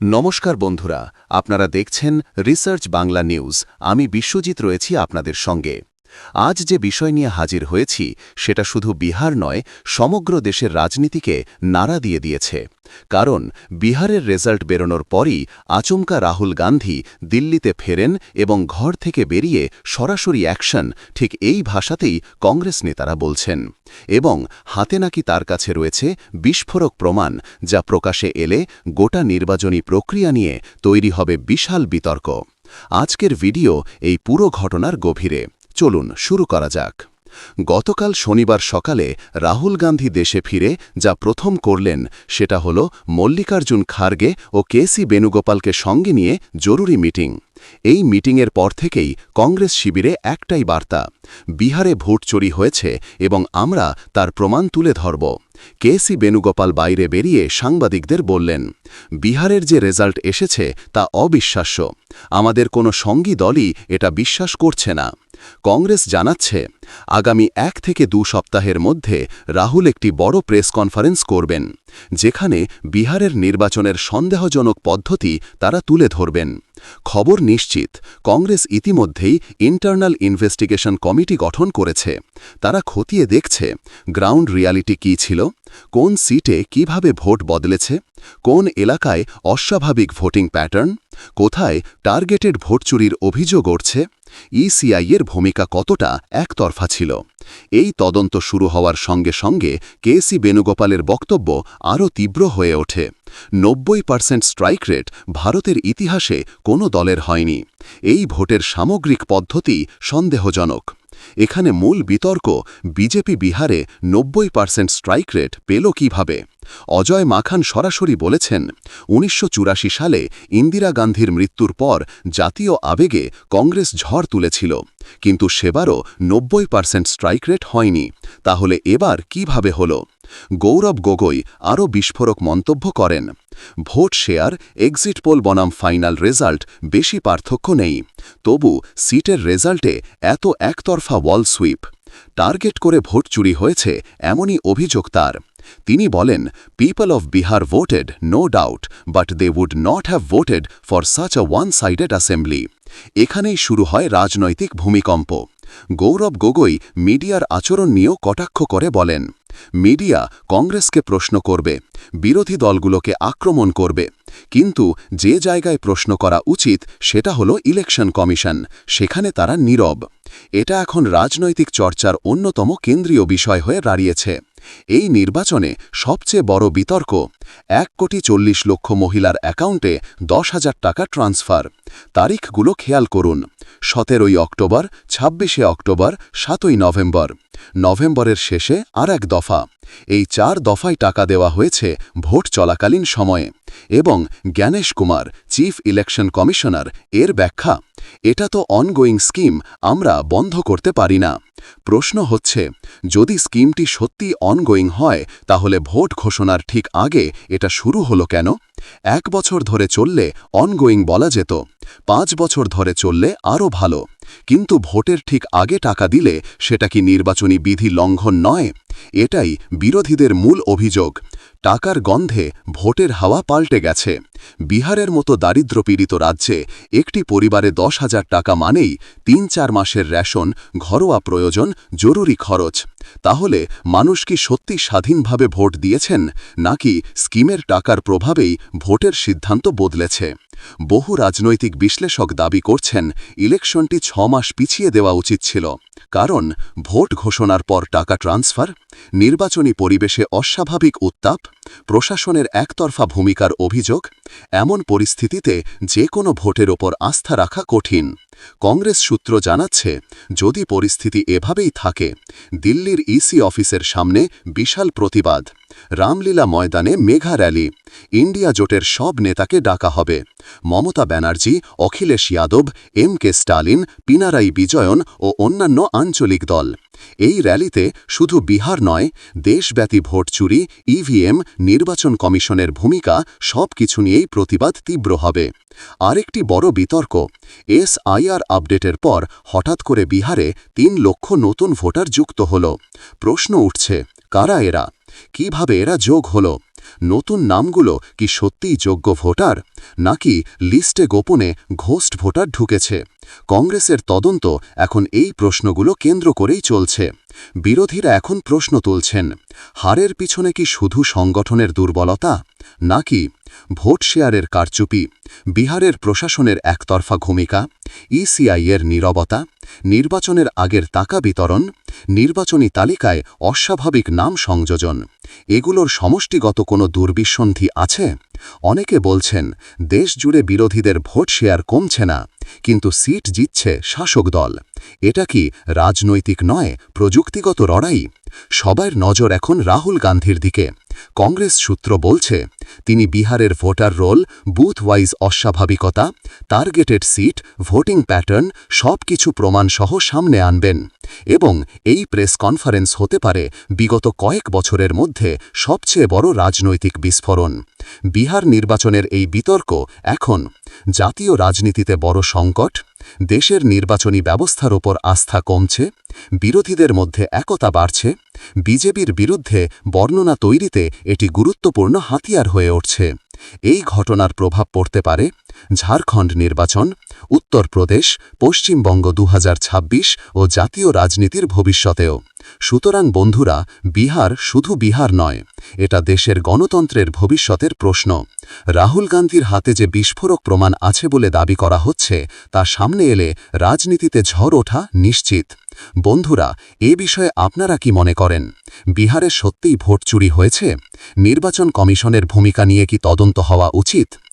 নমস্কার বন্ধুরা আপনারা দেখছেন রিসার্চ বাংলা নিউজ আমি বিশ্বজিৎ রয়েছি আপনাদের সঙ্গে। আজ যে বিষয় নিয়ে হাজির হয়েছি, সেটা শুধু বিহার নয়, সমগ্র দেশের রাজনীতিকে নাড়া দিয়ে দিয়েছে। কারণ, বিহারের রেজাল্ট বেরোনোর পরই আচমকা রাহুল গান্ধী দিল্লিতে ফেরেন এবং ঘর থেকে বেরিয়ে সরাসরি অ্যাকশন ঠিক এই ভাষাতেই কংগ্রেস নেতারা বলছেন। এবং হাতে নাকি তার কাছে রয়েছে বিস্ফোরক প্রমাণ, যা প্রকাশে এলে গোটা নির্বাচনী প্রক্রিয়া নিয়ে তৈরি হবে বিশাল বিতর্ক। আজকের ভিডিও এই পুরো ঘটনার গভীরে। চলুন শুরু করা যাক। গতকাল শনিবার সকালে রাহুল গান্ধী দেশে ফিরে যা প্রথম করলেন সেটা হল মল্লিকার্জুন খার্গে ও কেসি বেণুগোপালকে সঙ্গে নিয়ে জরুরি মিটিং। এই মিটিংয়ের পর থেকেই কংগ্রেস শিবিরে একটাই বার্তা, বিহারে ভোট চুরি হয়েছে এবং আমরা তার প্রমাণ তুলে ধরব। কেসি বেণুগোপাল বাইরে বেরিয়ে সাংবাদিকদের বললেন, বিহারের যে রেজাল্ট এসেছে তা অবিশ্বাস্য। আমাদের কোনো সঙ্গী দলই এটা বিশ্বাস করছে না। কংগ্রেস জানাচ্ছে, আগামী এক থেকে দু সপ্তাহের মধ্যে রাহুল একটি বড় প্রেস কনফারেন্স করবেন, যেখানে বিহারের নির্বাচনের সন্দেহজনক পদ্ধতি তারা তুলে ধরবেন। খবর নিশ্চিত, কংগ্রেস ইতিমধ্যেই ইন্টারনাল ইনভেস্টিগেশন কমিটি গঠন করেছে। তারা খতিয়ে দেখছে, গ্রাউন্ড রিয়ালিটি কী ছিল, কোন সিটে কীভাবে ভোট বদলেছে কোন এলাকায় অস্বাভাবিক ভোটিং প্যাটার্ন? কোথায় টার্গেটেড ভোট চুরির অভিযোগ উঠছে? ইসিআইয়ের ভূমিকা কতটা একতরফা ছিল? এই তদন্ত শুরু হওয়ার সঙ্গে সঙ্গে কেসি বেণুগোপালের বক্তব্য আরও তীব্র হয়ে ওঠে। নব্বই পার্সেন্ট স্ট্রাইক রেট ভারতের ইতিহাসে কোনো দলের হয়নি। এই ভোটের সামগ্রিক পদ্ধতি সন্দেহজনক। এখানে মূল বিতর্ক, বিজেপি বিহারে নব্বই পার্সেন্ট স্ট্রাইক রেট পেল কীভাবে? অজয় মাখান সরাসরি বলেছেন, উনিশশো চুরাশি সালে ইন্দিরা গান্ধীর মৃত্যুর পর জাতীয় আবেগে কংগ্রেস ঝড় তুলেছিল, কিন্তু সেবারও নব্বই পার্সেন্ট স্ট্রাইক রেট হয়নি। তাহলে এবার কীভাবে হল? গৌরব গগৈ আরও বিস্ফোরক মন্তব্য করেন, ভোট শেয়ার, এক্সিট পোল বনাম ফাইনাল রেজাল্ট বেশি পার্থক্য নেই, তবু সিটের রেজাল্টে এত একতরফা ওয়াল সুইপ, টার্গেট করে ভোট চুরি হয়েছে এমনই অভিযোগ তার। তিনি বলেন people of Bihar voted no doubt but they would not have voted for such a one sided assembly এখানেই শুরু হয় রাজনৈতিক ভূমিকম্প। গৌরব গগৈ মিডিয়ার আচরণ নিয়েও কটাক্ষ করে বলেন, মিডিয়া কংগ্রেসকে প্রশ্ন করবে, বিরোধী দলগুলোকে আক্রমণ করবে, কিন্তু যে জায়গায় প্রশ্ন করা উচিত সেটা হলো ইলেকশন কমিশন, সেখানে তারা নীরব। এটা এখন রাজনৈতিক চর্চার অন্যতম কেন্দ্রীয় বিষয় হয়ে দাঁড়িয়েছে। এই নির্বাচনে সবচেয়ে বড় বিতর্ক, এক কোটি চল্লিশ লক্ষ মহিলার অ্যাকাউন্টে দশ হাজার টাকা ট্রান্সফার। তারিখগুলো খেয়াল করুন, সতেরোই অক্টোবর, ছাব্বিশে অক্টোবর, সাতই নভেম্বর। নভেম্বরের শেষে আর এক দফা। এই চার দফায় টাকা দেওয়া হয়েছে ভোট চলাকালীন সময়ে এবং Gyanesh Kumar, chief election commissioner, এর ব্যাখ্যা। এটা তো অনগোয়িং স্কিম আমরা বন্ধ করতে পারি না। প্রশ্ন হচ্ছে, যদি স্কিমটি সত্যি অনগোয়িং হয়, তাহলে ভোট ঘোষণার ঠিক আগে এটা শুরু হলো কেন? এক বছর ধরে চললে অনগোয়িং বলা যেত, পাঁচ বছর ধরে চললে আরও ভালো। কিন্তু ভোটের ঠিক আগে টাকা দিলে সেটা কি নির্বাচনী বিধি লঙ্ঘন নয়? এটাই বিরোধীদের মূল অভিযোগ। টাকার গন্ধে ভোটের হাওয়া পাল্টে গেছে। বিহারের মতো দারিদ্রপীড়িত রাজ্যে একটি পরিবারে দশ হাজার টাকা মানেই তিন চার মাসের রেশন, ঘরোয়া প্রয়োজন, জরুরি খরচ। তাহলে মানুষ কি সত্যি স্বাধীনভাবে ভোট দিয়েছেন, নাকি স্কিমের টাকার প্রভাবেই ভোটের সিদ্ধান্ত বদলেছে? বহু রাজনৈতিক বিশ্লেষক দাবি করছেন, ইলেকশনটি ছ মাস পিছিয়ে দেওয়া উচিত ছিল, কারণ ভোট ঘোষণার পর টাকা ট্রান্সফার, নির্বাচনী পরিবেশে অস্বাভাবিক উত্তাপ, প্রশাসনের একতরফা ভূমিকার অভিযোগ, এমন পরিস্থিতিতে যে কোনো ভোটের ওপর আস্থা রাখা কঠিন। কংগ্রেস সূত্র জানাচ্ছে, যদি পরিস্থিতি এভাবেই থাকে, দিল্লির ইসি অফিসের সামনে বিশাল প্রতিবাদ। রামলীলা ময়দানে মেঘা র্যালি। ইন্ডিয়া জোটের সব নেতাকে ডাকা হবে। মমতা ব্যানার্জি, অখিলেশ যাদব, এম কে স্টালিন, পিনারাই বিজয়ন ও অন্যান্য আঞ্চলিক দল। এই র্যালিতে শুধু বিহার নয়, দেশব্যাপী ভোট চুরি ইভিএম নির্বাচন কমিশনের ভূমিকা সব কিছু নিয়েই প্রতিবাদ তীব্র হবে। আরেকটি বড় বিতর্ক এসআইআর আপডেটের পর হঠাৎ করে বিহারে তিন লক্ষ নতুন ভোটার যুক্ত হল। প্রশ্ন উঠছে, কারা এরা? কীভাবে এরা যোগ হল? নতুন নামগুলো কি সত্যিই যোগ্য ভোটার? নাকি লিস্টে গোপনে ঘোস্ট ভোটার ঢুকেছে? কংগ্রেসের তদন্ত এখন এই প্রশ্নগুলো কেন্দ্র করেই চলছে। বিরোধীরা এখন প্রশ্ন তুলছেন, হারের পিছনে কি শুধু সংগঠনের দুর্বলতা? নাকি ভোট শেয়ারের কারচুপি, বিহারের প্রশাসনের একতরফা ভূমিকা ইসিআইয়ের নীরবতা, নির্বাচনের আগের টাকা বিতরণ, নির্বাচনী তালিকায় অস্বাভাবিক নাম সংযোজন, এগুলোর সমষ্টিগত কোনো দুর্বিসন্ধি আছে? অনেকে বলছেন দেশ জুড়ে বিরোধীদের ভোট শেয়ার কমছে না। কিন্তু সিট জিতছে শাসক দল। এটা কি রাজনৈতিক নয়, প্রযুক্তিগত লড়াই? সবার নজর এখন রাহুল গান্ধীর দিকে। কংগ্রেস সূত্র বলছে, তিনি বিহারের ভোটার রোল, বুথ ওয়াইজ অস্বাভাবিকতা, টার্গেটেড সিট, ভোটিং প্যাটার্ন সব কিছু প্রমাণসহ সামনে আনবেন। এবং এই প্রেস কনফারেন্স হতে পারে বিগত কয়েক বছরের মধ্যে সবচেয়ে বড় রাজনৈতিক বিস্ফোরণ। বিহার নির্বাচনের এই বিতর্ক এখন জাতীয় রাজনীতিতে বড় সংকট, দেশের নির্বাচনী ব্যবস্থার ওপর আস্থা কমছে, বিরোধীদের মধ্যে একতা বাড়ছে, বিজেপির বিরুদ্ধে বর্ণনা তৈরিতে এটি গুরুত্বপূর্ণ হাতিয়ার হয়ে উঠছে। এই ঘটনার প্রভাব পড়তে পারে ঝাড়খণ্ড নির্বাচন, উত্তরপ্রদেশ, পশ্চিমবঙ্গ দু হাজার ছাব্বিশ ও জাতীয় রাজনীতির ভবিষ্যতেও। সুতরাং বন্ধুরা, বিহার শুধু বিহার নয়, এটা দেশের গণতন্ত্রের ভবিষ্যতের প্রশ্ন। রাহুল গান্ধীর হাতে যে বিস্ফোরক প্রমাণ আছে বলে দাবি করা হচ্ছে, তা সামনে এলে রাজনীতিতে ঝড় ওঠা নিশ্চিত। বন্ধুরা, এ বিষয়ে আপনারা কি মনে করেন? বিহারে সত্যিই ভোট চুরি হয়েছে? নির্বাচন কমিশনের ভূমিকা নিয়ে কি তদন্ত হওয়া উচিত?